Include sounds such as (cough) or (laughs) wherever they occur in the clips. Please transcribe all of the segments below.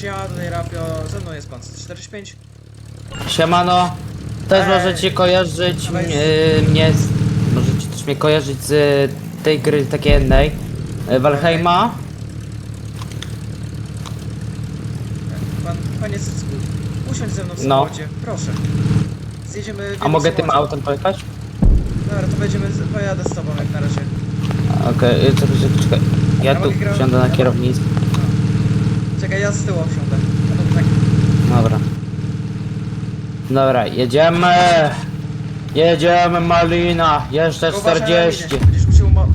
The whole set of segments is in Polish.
Siema, tutaj Rapio, ze mną jest pan 145. Siemano, też Ej. możecie kojarzyć Dawaj. mnie, mnie z, możecie też mnie kojarzyć z tej gry takiej jednej, e, Valheima. Pan, panie Cycku, usiądź ze mną w No. samochodzie, proszę. Zjedziemy w A jednym mogę tym samochodzie. autem pojechać? Dobra, to będziemy, z- pojadę z tobą jak na razie. Okej, okay, czekaj, czekaj. Ja Ja tu mogę gra- siądę na kierownictwie. Czekaj, ja z tyłu wsiądę. Tak, Dobra. Dobra, jedziemy! Jedziemy Malina, jeszcze uważaj na 40. minę, Będziesz musiał mo-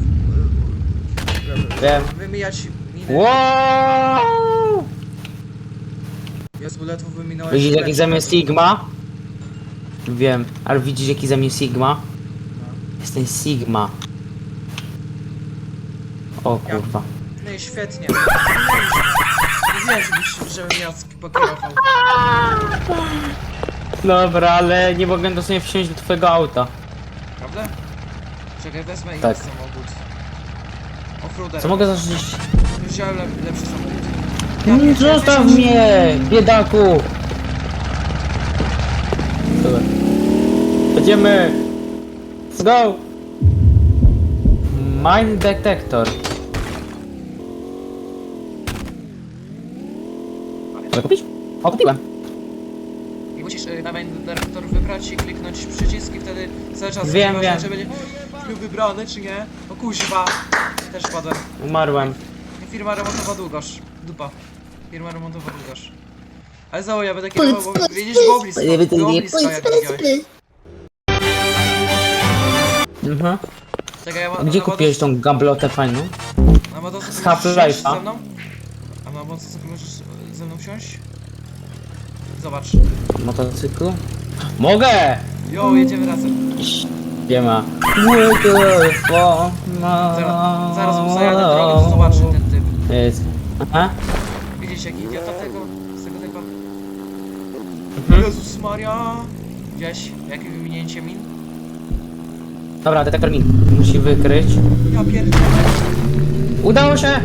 Wiem. wymijać minę. Wow! Jezu, ledwo wyminąłeś Widzisz jaki mnie Sigma? Wiem, ale widzisz jaki za mnie Sigma? Jestem Sigma. O Ja. kurwa. No i świetnie. (laughs) Mówiłem, żebyś, żebym ja pokierował. Dobra, ale nie mogę dosłownie wsiąść do twojego auta. Prawda? Czekaj, wezmę inny Tak. samochód. Offroader. Co mogę zacząć? Wziąłem lep, lepszy samochód. Mm, Zostaw mnie, biedaku! Dobra. Jedziemy! Let's go! Mine detector. Mogę kupić? O, kupiłem. I musisz y, na main dyrektor wybrać i kliknąć przycisk i wtedy cały czas Wiem, wiem. czy będzie był wybrany, czy nie. O kuźwa. Też padłem. Umarłem. Firma remontowa Długosz. Dupa. Firma remontowa Długosz. Ale znowu ja będę kierował, bo widzisz Goblis stoi, Goblis stoi jak widziałeś. Mhm. Czekaj, ja ma, A gdzie kupiłeś tą gablotę fajną? Z możesz Half-Life'a? wsiąść ze mną? A na motocyklu możesz ze mną wsiąść? Zobacz. Motocyklu? Mogę! Jo, jedziemy razem. Nie ma. Zaraz, zaraz zajadę drogę, to zobaczy ten typ. Jest. Aha. Widzisz jaki idiota tego, z tego typa? Mhm. Jezus Maria! Widziałeś jakie wyminięcie min? Dobra, detektor min. Musi wykryć. Ja pierdolę. Udało się!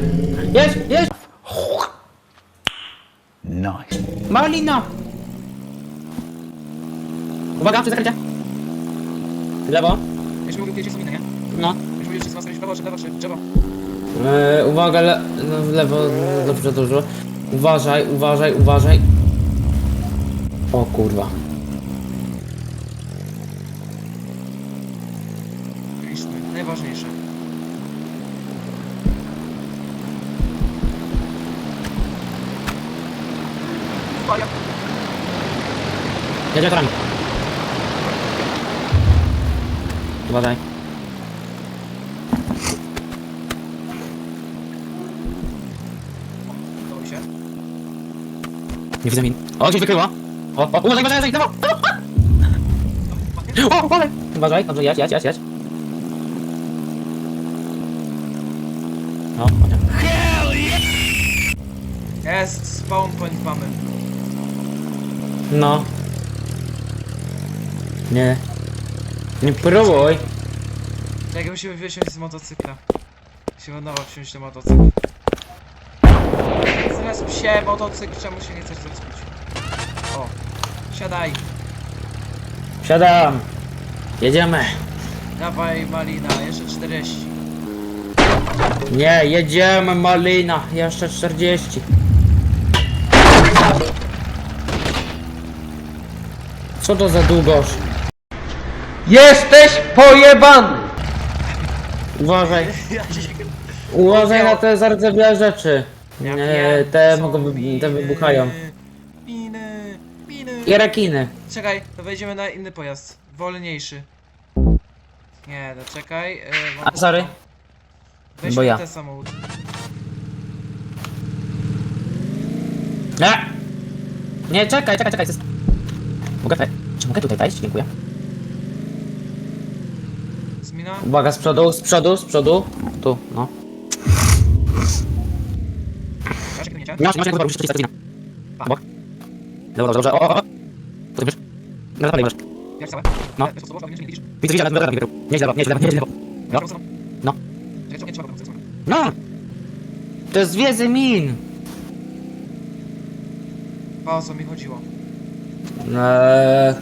Jedź, jedź! Malina! Uwaga, przy zakrycie. W Lewo. Jeszcze mogę powiedzieć minę, nie? No. Już mówisz, ma skręcić w prawo, czy w lewo, czy w drzewo? E, uwaga, le no, w lewo, dobrze, dużo. Uważaj, uważaj, uważaj. O kurwa. Byliśmy, najważniejsze. Jedzie mi się. Nie widzę min. O, gdzieś wykryło. O, o, uważaj, uważaj, uważaj, lewo! O, uważaj! Uważaj, dobrze, jedź, jedź, jedź, jedź. O, chociaż. Jest, spawn point mamy. No. Nie. Nie próbuj. Czekaj, musimy wysiąść z motocykla. Musimy od nowa wsiąść do motocykla. Zaraz psie, motocykl, czemu się nie chcesz? O, siadaj. Siadam. Jedziemy. Dawaj malina, jeszcze 40. Nie, jedziemy Malina. Jeszcze 40. Co to za długoż? Jesteś pojebany! Uważaj. Uważaj na te zardzewiałe rzeczy. Wiem, te mogą, wy- te wybuchają. Miny, miny. I rekiny. Czekaj, to wejdziemy na inny pojazd. Wolniejszy. Nie, no czekaj. Mam- A, sorry. Weźmy bo ja. ten samochód. Nie! Nie, czekaj, czekaj, czekaj. to jest- Mogę. Czy mogę tutaj wejść? Dziękuję. Zmina? Uwaga, z przodu, z przodu, z przodu. Tu, no. Masz? Nie masz, nie masz, nie masz, musisz przycisnąć Bok. Dobrze, dobrze, o, o, o. Ty wiesz? No, dalej masz. Jak całe? No. W ten sposób, nie widzisz? Widzę, widzę, dobra, nie nie nie. No. No. Czekaj, czekaj, trzeba go No! To jest wiedzy min! O co mi chodziło? Eee,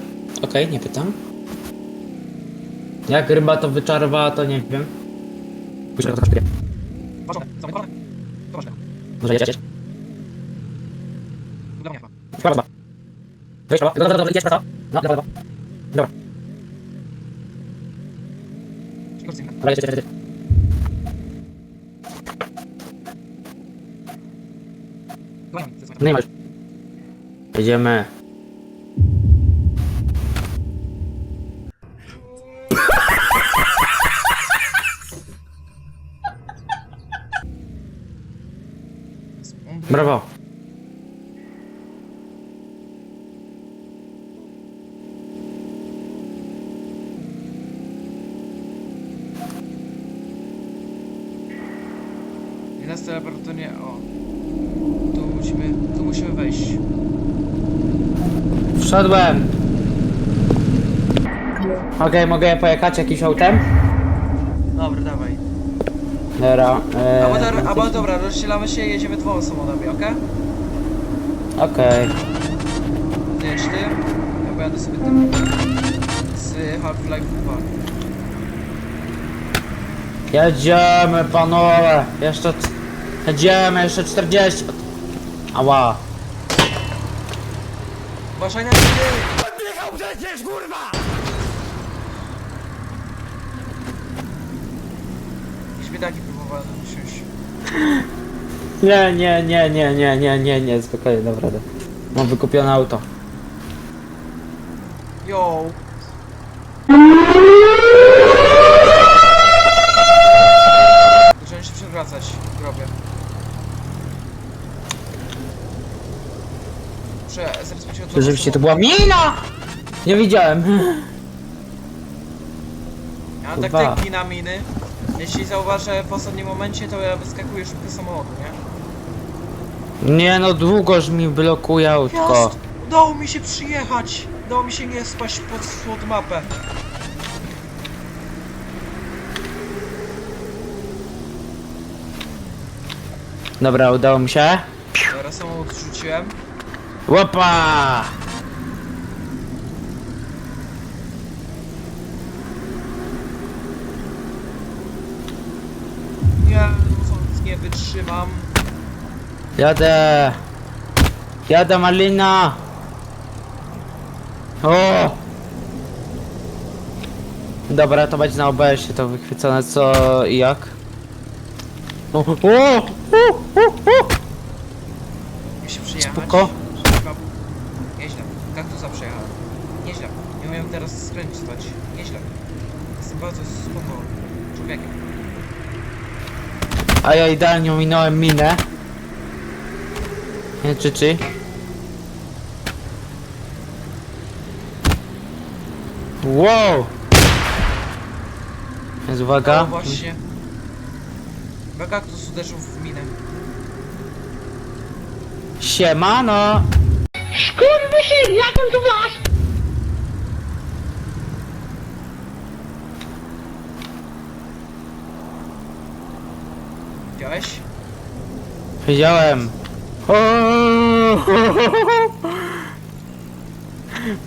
Okej, nie pytam. Jak ryba to wyczarowała, to nie wiem. Pójdź na to ważne. Może jedziesz? Mnie chyba. Chyba. Wejdź prawo. Dobra, dobra, dobra, jedź prawo. No, dobra, dobra. Dobra, dobra, jedź, jedź. No nie ma już. Jedziemy. Brawo. I nas teleportuje, o. Tu musimy, tu musimy wejść. Wszedłem. Okej, mogę pojechać jakimś autem? Dobra, dawaj. Dobra. Eee, Albo, dobra, albo dobra, rozdzielamy się i jedziemy dwoma samochodami, okej? Okej. Ty jedź ty, ja pojadę sobie tym z Half-Life 2. Jedziemy panowie. Jeszcze... c- Jedziemy, jeszcze 40. Ała. Uważaj na mnie! Odjechał przecież, kurwa! Nie, nie, nie, nie, nie, nie, nie, nie, spokojnie, dobra, dobra. Mam wykupione auto. Yo! Zacząłem się przewracać w grobie. Muszę zabezpieczyć od Rzeczywiście to była mina! Nie widziałem. Ja mam Kurwa. taktyki na miny. Jeśli zauważę w ostatnim momencie, to ja wyskakuję szybko z samochodu, nie? Nie no, długoż mi blokuje autko. Jest! Udało mi się przyjechać! Udało mi się nie spaść pod, pod mapę. Dobra, udało mi się. Dobra, samochód rzuciłem. Łopa! Nie, wytrzymam. Jadę. Jadę malina. O! Dobra, to będzie na OBS-ie to wychwycone co i jak. O, o, o, o, o. Mi się przyjechać. Spoko. Chyba- Nieźle. Kaktusa przejechałem. Nieźle. Nie umiem teraz skręcać. Nieźle. Jestem bardzo spoko człowiekiem. A ja idealnie ominąłem minę. Nie, czy czy? Wow! Jest uwaga. O, właśnie. Bo kaktus uderzył w minę. Siemano! Skurwysyn, jak on tu masz? Widziałeś? Wiedziałem. O!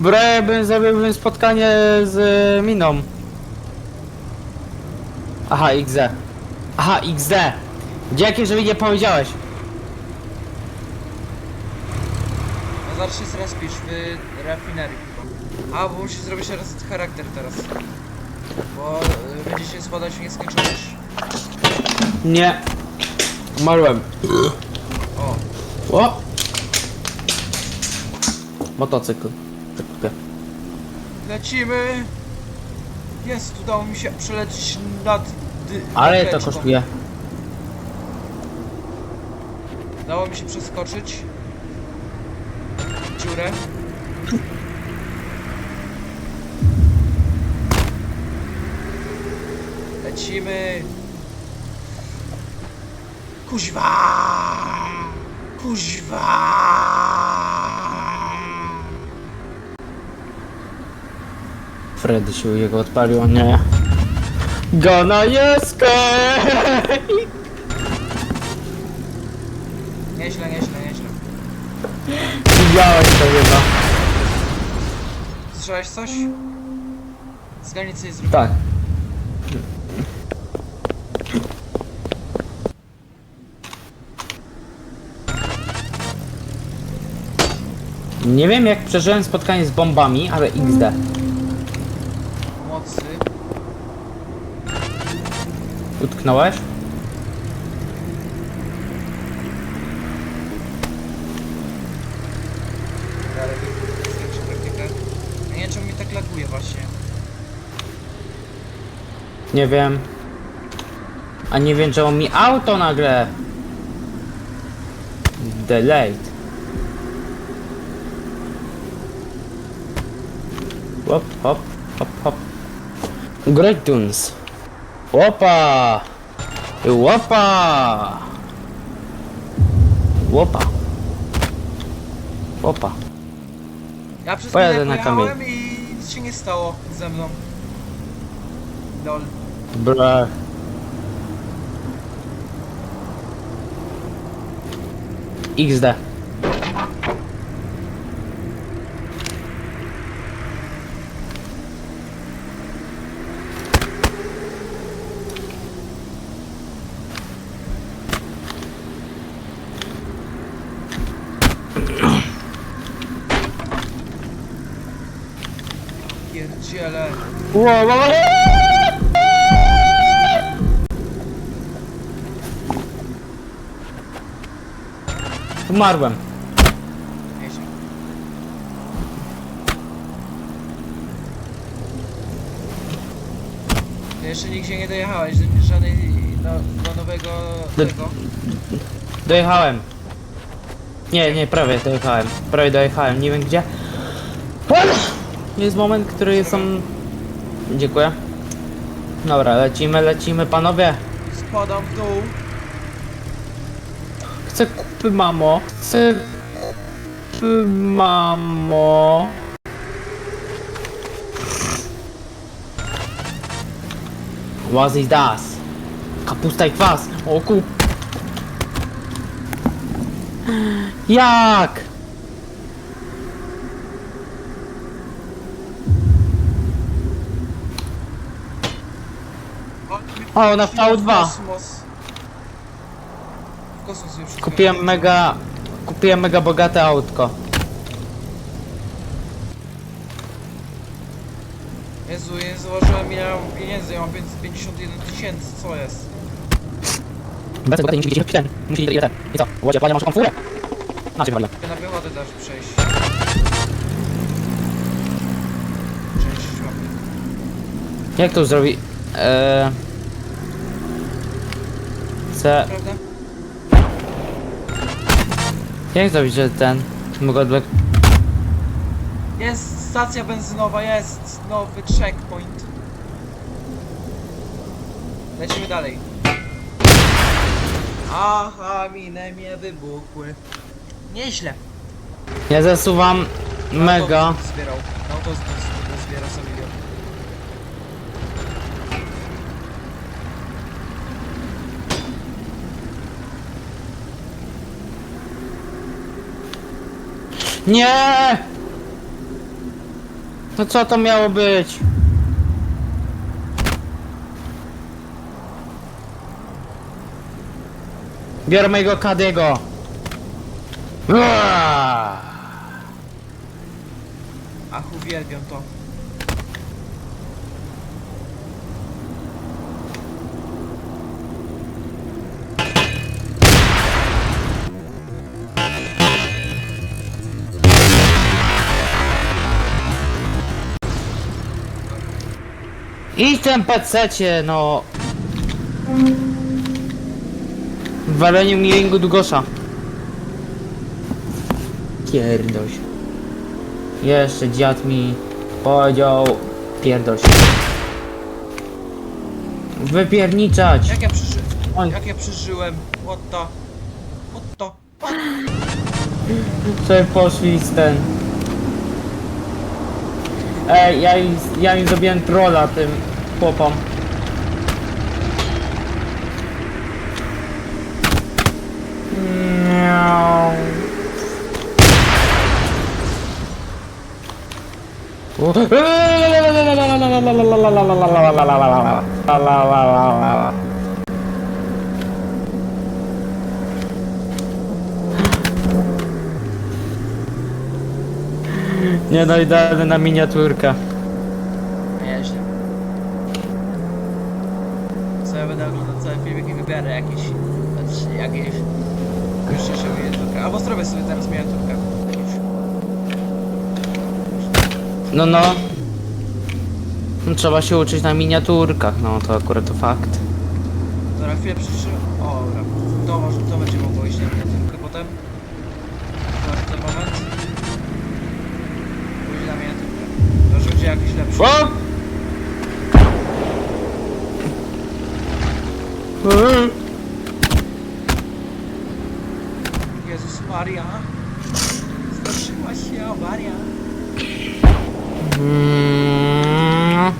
(laughs) Bro, bym zrobiłbym spotkanie z miną. Aha, XD. Aha, XD. Dzięki, że mi nie powiedziałeś. No zaraz się zrespisz w rafinerii chyba. A, bo musisz zrobić teraz charakter teraz. Bo y, będzie się składać w nieskończoność. Nie. Umarłem. O, O! Motocykl. Lecimy! Jest, udało mi się przelecieć nad... dy- Ale to kosztuje. Udało mi się przeskoczyć dziurę. Lecimy. Kuźwa! Kuźwa! Freddy się jego odpalił, nie. Gonna escape! Nieźle, nieźle, nieźle. Widziałem. to chyba. Słyszałeś coś? Zgadnij co jest. Tak. Nie wiem jak przeżyłem spotkanie z bombami, ale XD. Mocy. Utknąłeś? Ale zwiększę praktykę. Ja nie wiem czemu mi tak laguje właśnie. Nie wiem. A nie wiem czemu mi auto nagle. Delayed. Hop, hop, hop, hop. Great tunes. Łopa! Łopa! Łopa. Łopa. Ja przez Pojadę na pojechałem i nic się nie stało ze mną. Lol. Bra. XD. Pierdziele. Wow, wow, wow. Umarłem. Nieźle. Ty jeszcze nigdzie nie dojechałeś, do żadnej no, do nowego Do- tego. Dojechałem. Nie, nie, prawie dojechałem. Prawie dojechałem, nie wiem gdzie. Jest moment, który są... Dziękuję. Dobra, lecimy, lecimy, panowie. Spadam w dół. Chcę kupy, mamo. Chcę kupy, mamo. Was is das? Kapusta i kwas. O kup. Jak? O, na W V2. Kosmos. W kosmos już. Kupiłem mega... Kupiłem mega bogate autko. Jezu, nie zauważyłem ile mam pieniędzy, ja mam 51 tysięcy, co jest? Bez bogatej musi widzieć ten. Musi widzieć ten. I co? Łodzie, panie, masz taką furę? Na czym wariat? Na piechotę dasz przejść. Część łapy. Jak to zrobi? Eee... Chcę... Prawda? Jak zrobić, że ten... Mogę odblok... Jest stacja benzynowa, jest nowy checkpoint. Lecimy dalej. Aha, mine mnie wybuchły. Nieźle. Ja zasuwam mega. Zbierał. Na autobus zbiera sobie milion. Nie! No co to miało być? Biorę mojego Kadiego. Uaa! Ach, uwielbiam to. Idź ten pececie, no. W waleniu mi ringu Dugosza. Pierdoś. Jeszcze dziad mi powiedział pierdoś. Wypierniczać. Jak ja przeżyłem? Oj. Jak ja przeżyłem? What the? What the? Sobie poszli z ten. Ej, ja im, ja im zrobiłem trolla tym chłopom. Nie no, idealny na miniaturkę. Nieźle. Co ja będę oglądał cały filmik i wybiorę jakieś... Znaczy jakieś... Wyższe miniaturkę. Albo zrobię sobie teraz miniaturkę. No no. No, Trzeba się uczyć na miniaturkach, no to akurat to fakt. Dobra, chwilę przyszły. O, dobra. To może, to będzie mogło iść na miniaturkę potem. Dobra, ten moment. Pójdzie na miniaturkę. Może będzie jakiś lepszy. O! Maria. Zdarzyła się awaria. Mm.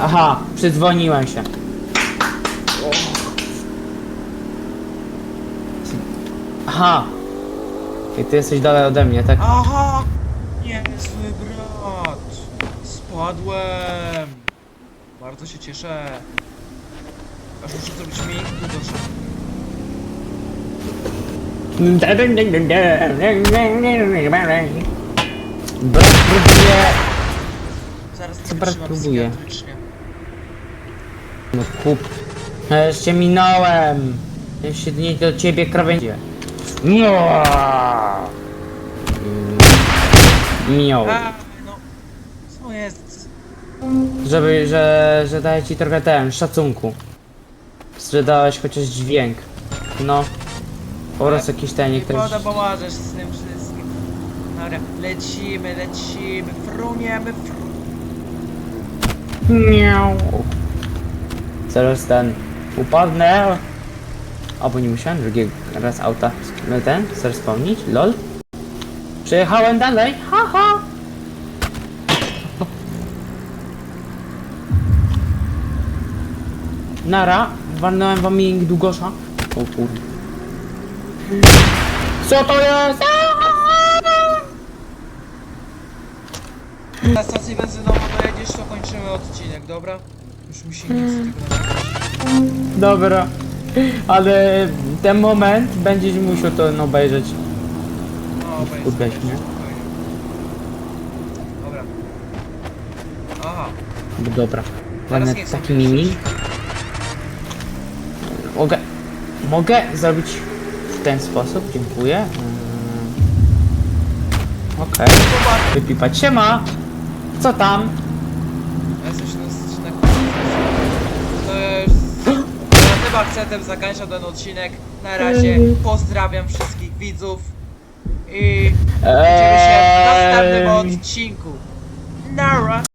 Aha, przydzwoniłem się. Aha. I ty jesteś dalej ode mnie, tak? Aha! Niezły brat! Spadłem! Bardzo się cieszę. Aż muszę zrobić miękki doszedł. Brat próbuje... Zaraz Co brat wytrzymam próbuje? psychiatrycznie. No kup. Ja jeszcze minąłem. Jeszcze nie do ciebie krawędzie. No. A, no. Co jest? Żeby, że, że daję ci trochę ten, szacunku. Że dałeś chociaż dźwięk. No. Prostu jakiś Nie niektóry... woda pomożesz z tym wszystkim. Dobra, lecimy, lecimy, fruniemy, fr... Miau. Zaraz ten, upadnę. Albo nie musiałem drugiego raz auta no ten, zaraz spełnić, lol. Przejechałem dalej, haha. Nara, walnąłem wam mi długosza. O kurde. Co to jest? Na stacji benzynową dojedziesz, to kończymy odcinek, dobra? Już się nie chce tego. Dobra. Ale ten moment będziesz musiał to no, obejrzeć. No, obejrz Kurde, sobie, nie? spokojnie. Dobra. Aha. Dobra. Teraz Będę nie chcę taki wierzyć. mimi. Mogę. Mogę zrobić w ten sposób, dziękuję. Mm. Okej. Wypipać się ma. Co tam? Na na To ja tym akcentem zakończam ten odcinek. Na razie pozdrawiam wszystkich widzów i widzimy się w następnym Eee. odcinku. Nara!